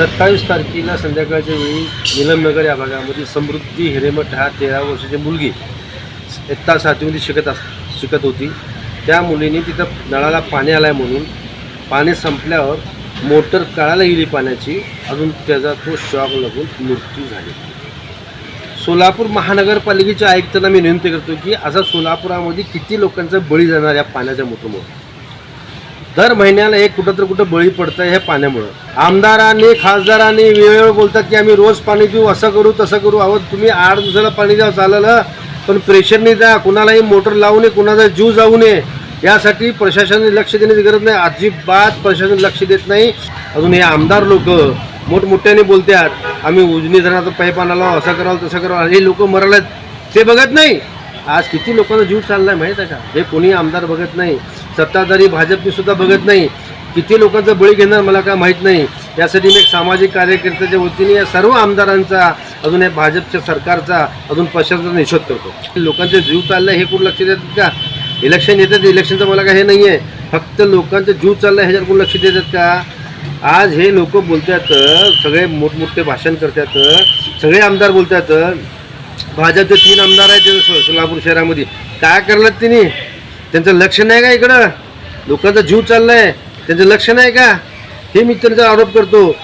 सत्तावीस तारखेला संध्याकाळच्या वेळी निलमनगर या भागामध्ये समृद्धी हिरेमठ हा तेरा वर्षाची मुलगी इत्ता सातवीमध्ये शिकत अस शिकत होती. त्या मुलीने तिथं नळाला पाणी आलं आहे म्हणून पाणी संपल्यावर मोटर काढायला गेली पाण्याची अजून त्याचा तो शॉक लागून मृत्यू झाली. सोलापूर महानगरपालिकेच्या आयुक्तांना मी विनंती करतो की असा सोलापुरामध्ये किती लोकांचा बळी जाणार या पाण्याच्या मोठमोठं दर महिन्याला एक कुठं तर कुठं बळी पडतं हे पाण्यामुळं. आमदारांनी खासदारांनी वेळोवेळ बोलतात की आम्ही रोज पाणी देऊ असं करू तसं करू. अहो तुम्ही आठ दिवसाला पाणी द्या चालेल. पण प्रेशरने द्या. कुणालाही मोटर लावू नये कुणाचा जीव जाऊ नये. यासाठी प्रशासनाने लक्ष देण्याची गरज नाही. अजिबात प्रशासन लक्ष देत नाही. अजून हे आमदार लोक मोठमोठ्याने बोलतात आम्ही उजनी धरणाचा पाईप आणाला असं करावं तसं करावं. हे लोक मरायला ते बघत नाही. आज किती लोकांचा जीव आहे माहीत आहे का? हे कोणी आमदार बघत नाही. सत्ताधारी भाजपने सुद्धा बघत नाही किती लोकांचा बळी घेणार मला काय माहीत नाही. यासाठी मी एक सामाजिक कार्यकर्त्याच्या वतीने या सर्व आमदारांचा अजून या भाजपच्या सरकारचा अजून पक्षाचा निषेध करतो. लोकांचे जीव चाललाय हे कोण लक्ष देतात का? इलेक्शन येतात इलेक्शनचं मला काय हे नाही आहे फक्त लोकांचा जीव चाललाय ह्याच्यावर कोण लक्ष देतात का? आज हे लोक बोलतात सगळे मोठमोठे भाषण करतात सगळे आमदार बोलतात. भाजपचे तीन आमदार आहेत सोलापूर शहरामध्ये. काय करलात तिने? त्यांचं लक्ष नाही का इकडं? लोकांचा जीव चाललाय. त्यांचं लक्ष नाही का? हे मी त्यांचा आरोप करतो.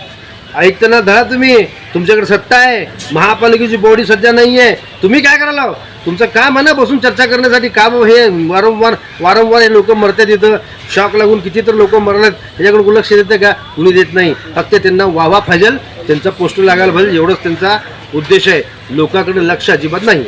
ऐकताना धरा तुम्ही. तुमच्याकडे सत्ता आहे. महापालिकेची बॉडी सध्या नाही आहे तुम्ही काय करायला तुमचं काम आहे ना बसून चर्चा करण्यासाठी का हे वारंवार वारंवार हे लोक मरतात इथं? शॉक लागून किती तर लोक मरणार? याच्याकडे कोण लक्ष देतं का? कुणी देत नाही. फक्त त्यांना वावा फाजेल त्यांचा पोस्टर लागायला पाहिजे. एवढंच त्यांचा उद्देश आहे. लोकांकडे लक्ष अजिबात नाही